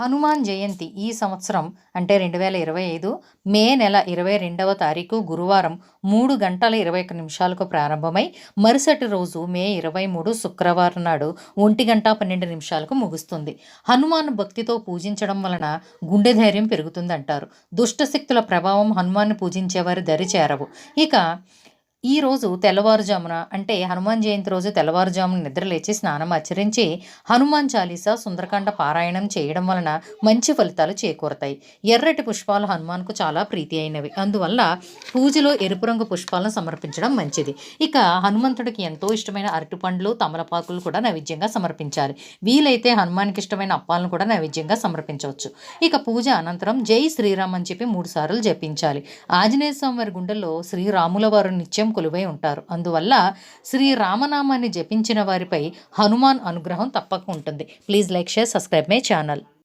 హనుమాన్ జయంతి ఈ సంవత్సరం అంటే రెండు వేల ఇరవై ఐదు మే నెల ఇరవై రెండవ తారీఖు గురువారం మూడు గంటల ఇరవై ఒక్క నిమిషాలకు ప్రారంభమై మరుసటి రోజు మే ఇరవై మూడు శుక్రవారం నాడు ఒంటి గంట పన్నెండు నిమిషాలకు ముగుస్తుంది. హనుమాన్ భక్తితో పూజించడం వలన గుండె ధైర్యం పెరుగుతుందంటారు. దుష్టశక్తుల ప్రభావం హనుమాన్ని పూజించేవారి దరి చేరవు. ఇక ఈ రోజు తెల్లవారుజామున అంటే హనుమాన్ జయంతి రోజు తెల్లవారుజామున నిద్రలేచి స్నానం ఆచరించి హనుమాన్ చాలీసా సుందరకాండ పారాయణం చేయడం వలన మంచి ఫలితాలు చేకూరతాయి. ఎర్రటి పుష్పాలు హనుమాన్కు చాలా ప్రీతి అయినవి. అందువల్ల పూజలో ఎరుపు రంగు పుష్పాలను సమర్పించడం మంచిది. ఇక హనుమంతుడికి ఎంతో ఇష్టమైన అరటిపండ్లు తమలపాకులు కూడా నైవేద్యంగా సమర్పించాలి. వీలైతే హనుమాన్కి ఇష్టమైన అప్పాలను కూడా నైవేద్యంగా సమర్పించవచ్చు. ఇక పూజ అనంతరం జై శ్రీరామ్ అని చెప్పి మూడు సార్లు జపించాలి. ఆంజనేయ స్వామి వారి గుండెల్లో శ్రీరాముల వారు నిత్యం కొలువై ఉంటారు. అందువల్ల శ్రీరామనామాన్ని జపించిన వారిపై హనుమాన్ అనుగ్రహం తప్పక ఉంటుంది. Please like share subscribe my channel.